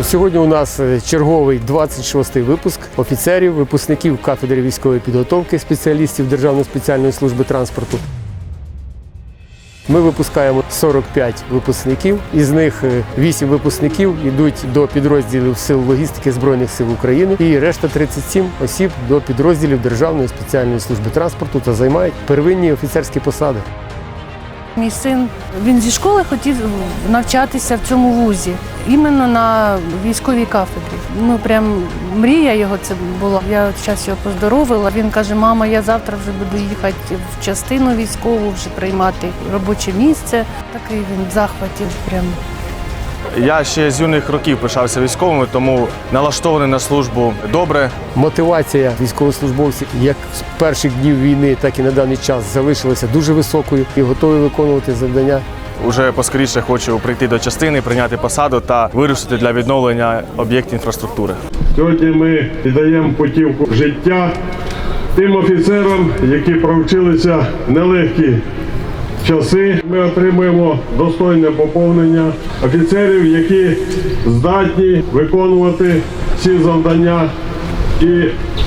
Сьогодні у нас е, черговий 26-й випуск офіцерів, випускників кафедри військової підготовки, спеціалістів Державної спеціальної служби транспорту. Ми випускаємо 45 випускників, із них 8 випускників йдуть до підрозділів сил логістики Збройних сил України, і решта 37 осіб до підрозділів Державної спеціальної служби транспорту та займають первинні офіцерські посади. Мій син він зі школи хотів навчатися в цьому вузі, іменно на військовій кафедрі. Ну прям мрія його це була. Я от зараз його поздоровила. Він каже: Мама, я завтра вже буду їхати в частину військову, вже приймати робоче місце. Такий він в захваті. Прям Я ще з юних років пишався військовими, тому налаштований на службу добре. Мотивація військовослужбовців як з перших днів війни, так і на даний час залишилася дуже високою і готові виконувати завдання. Уже поскоріше хочу прийти до частини, прийняти посаду та вирушити для відновлення об'єктів інфраструктури. Сьогодні ми віддаємо путівку життя тим офіцерам, які провчилися нелегкі часи. Ми отримуємо достойне поповнення офіцерів, які здатні виконувати всі завдання і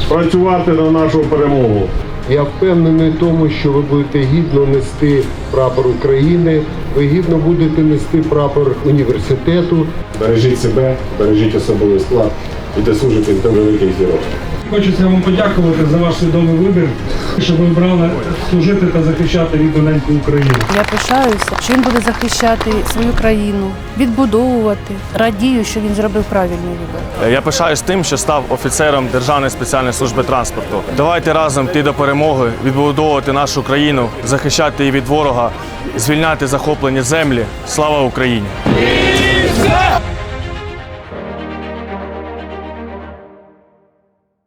працювати на нашу перемогу. Я впевнений в тому, що ви будете гідно нести прапор України, ви гідно будете нести прапор університету. Бережіть себе, бережіть особовий склад і дослужите до великих зірок. Хочеться вам подякувати за ваш свідомий вибір, що ви обрали служити та захищати рідну неньку Україну. я пишаюся, що він буде захищати свою країну, відбудовувати. Радію, що він зробив правильний вибір. Я пишаюсь тим, що став офіцером Державної спеціальної служби транспорту. Давайте разом йти до перемоги, відбудовувати нашу країну, захищати її від ворога, звільняти захоплені землі. Слава Україні!